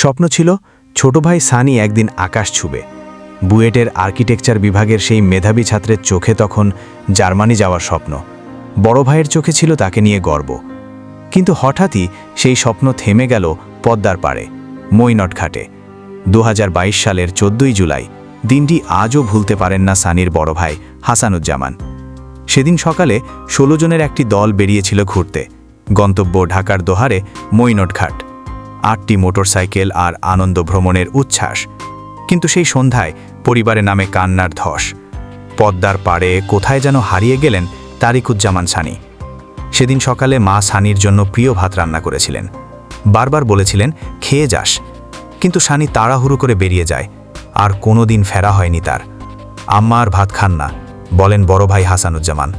স্বপ্ন ছিল ছোট ভাই সানি একদিন আকাশ ছুবে। বুয়েটের আর্কিটেকচার বিভাগের সেই মেধাবী ছাত্রের চোখে তখন জার্মানি যাওয়ার স্বপ্ন। বড় ভাইয়ের চোখে ছিল তাকে নিয়ে গর্ব। কিন্তু হঠাৎই সেই স্বপ্ন থেমে গেল পদ্মার পাড়ে মৈনট ঘাটে দু হাজার বাইশ সালের চোদ্দই জুলাই, দিনটি আজও ভুলতে পারেন না সানির বড় ভাই হাসানুজ্জামান। সেদিন সকালে ষোলো জনের একটি দল বেরিয়েছিল ঘুরতে, গন্তব্য ঢাকার দোহারে মৈনট ঘাট আটটি মোটরসাইকেল আর আনন্দ ভ্রমণের উচ্ছ্বাস। কিন্তু সেই সন্ধ্যায় পরিবারে নামে কান্নার ধস। পদ্মার পাড়ে কোথায় যেন হারিয়ে গেলেন তারিকুজ্জামান সানি। সেদিন সকালে মা সানির জন্য প্রিয় ভাত রান্না করেছিলেন। বারবার বলেছিলেন, খেয়ে যাস। কিন্তু সানি তাড়াহুড়ো করে বেরিয়ে যায়। আর কোনো দিন ফেরা হয়নি তার। আম্মা আর ভাত খান না, বলেন বড় ভাই হাসানুজ্জামান।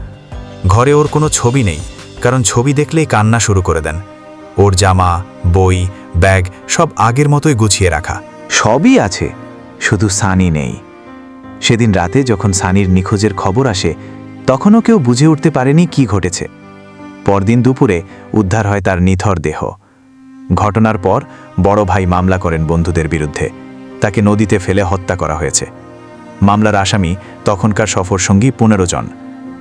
ঘরে ওর কোনো ছবি নেই, কারণ ছবি দেখলেই কান্না শুরু করে দেন। ওর জামা, বই, ব্যাগ সব আগের মতোই গুছিয়ে রাখা। সবই আছে, শুধু সানি নেই। সেদিন রাতে যখন সানির নিখোঁজের খবর আসে, তখনও কেউ বুঝে উঠতে পারেনি কি ঘটেছে। পরদিন দুপুরে উদ্ধার হয় তার নিথর দেহ। ঘটনার পর বড় ভাই মামলা করেন বন্ধুদের বিরুদ্ধে। তাকে নদীতে ফেলে হত্যা করা হয়েছে। মামলার আসামি তখনকার সফরসঙ্গী পনেরো জন।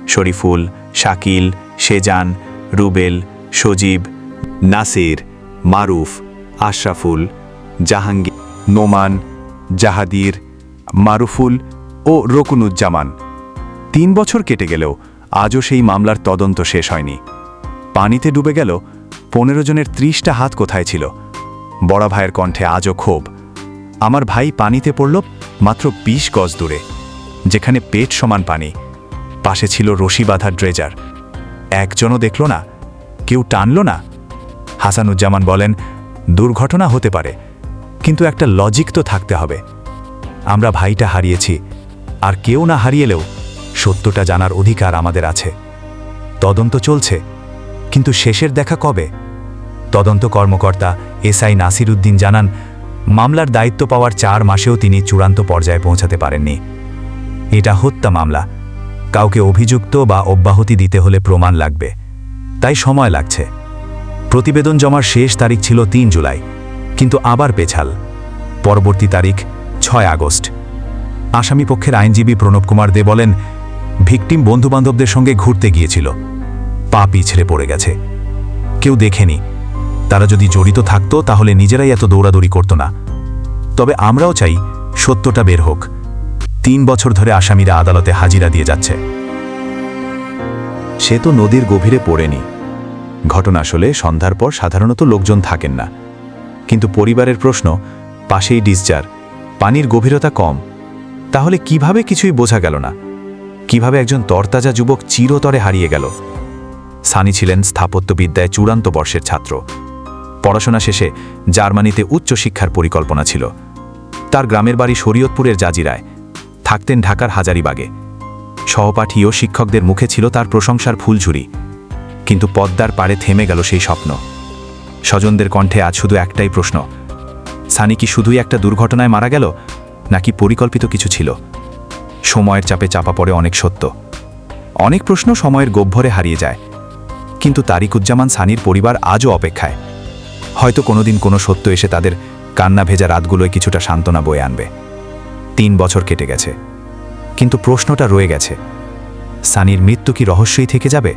শরীফুল, শাকিল শেজান রুবেল, সজীব নাসির, মারুফ, আশরাফুল জাহাঙ্গীর নোমান, জাহাদির, মারুফুল ও রকুনুজ্জামান। তিন বছর কেটে গেলেও আজও সেই মামলার তদন্ত শেষ হয়নি। পানিতে ডুবে গেল পনেরো জনের ত্রিশটা হাত কোথায় ছিল? বড় ভাইয়ের কণ্ঠে আজও ক্ষোভ। আমার ভাই পানিতে পড়ল মাত্র বিশ গজ দূরে, যেখানে পেট সমান পানি। পাশে ছিল রশি বাঁধার ড্রেজার। একজনও দেখল না, কেউ টানল না। হাসানুজ্জামান বলেন, দুর্ঘটনা হতে পারে, কিন্তু একটা লজিক তো থাকতে হবে। আমরা ভাইটা হারিয়েছি, আর কেউ না হারিয়েলেও সত্যটা জানার অধিকার আমাদের আছে। তদন্ত চলছে, কিন্তু শেষের দেখা কবে? তদন্ত কর্মকর্তা এসআই নাসির উদ্দিন জানান, মামলার দায়িত্ব পাওয়ার চার মাসেও তিনি চূড়ান্ত পর্যায়ে পৌঁছাতে পারেননি। এটা হত্যা মামলা। কাউকে অভিযুক্ত বা অব্যাহতি দিতে হলে প্রমাণ লাগবে। তাই সময় লাগছে। প্রতিবেদন জমার শেষ তারিখ ছিল তিন জুলাই, কিন্তু আবার পেছাল। পরবর্তী তারিখ ছয় আগস্ট। আসামি পক্ষের আইনজীবী প্রণব কুমার দে বলেন, ভিকটিম বন্ধুবান্ধবদের সঙ্গে ঘুরতে গিয়েছিল। পা পিছড়ে পড়ে গেছে। কেউ দেখেনি। তারা যদি জড়িত থাকতো, তাহলে নিজেরাই এত দৌড়াদৌড়ি করত না। তবে আমরাও চাই সত্যটা বের হোক। তিন বছর ধরে আসামিরা আদালতে হাজিরা দিয়ে যাচ্ছে। সে তো নদীর গভীরে পড়েনি। ঘটনা আসলে সন্ধ্যার পর সাধারণত লোকজন থাকেন না। কিন্তু পরিবারের প্রশ্ন, পাশেই ডিসচার পানির গভীরতা কম, তাহলে কীভাবে কিছুই বোঝা গেল না? কীভাবে একজন তরতাজা যুবক চিরতরে হারিয়ে গেল? সানি ছিলেন স্থাপত্যবিদ্যায় চূড়ান্ত বর্ষের ছাত্র। পড়াশোনা শেষে জার্মানিতে উচ্চশিক্ষার পরিকল্পনা ছিল। তার গ্রামের বাড়ি শরীয়তপুরের জাজিরায়। থাকতেন ঢাকার হাজারিবাগে। সহপাঠী ও শিক্ষকদের মুখে ছিল তার প্রশংসার ফুলঝুরি। কিন্তু পদ্মার পারে থেমে গেল সেই স্বপ্ন। স্বজনদের কণ্ঠে আজ শুধু একটাই প্রশ্ন, সানি কি শুধুই একটা দুর্ঘটনায় মারা গেল, নাকি পরিকল্পিত কিছু ছিল? সময়ের চাপে চাপা পড়ে অনেক সত্য। অনেক প্রশ্ন সময়ের গভ্ভরে হারিয়ে যায়, কিন্তু তারিকুজ্জামান সানির পরিবার আজও অপেক্ষায়। হয়তো কোনোদিন কোনো সত্য এসে তাদের কান্না ভেজা রাতগুলোয় কিছুটা সান্ত্বনা বয়ে আনবে। তিন বছর কেটে গেছে, কিন্তু প্রশ্নটা রয়ে গেছে, সানির মৃত্যু কি রহস্যই থেকে যাবে?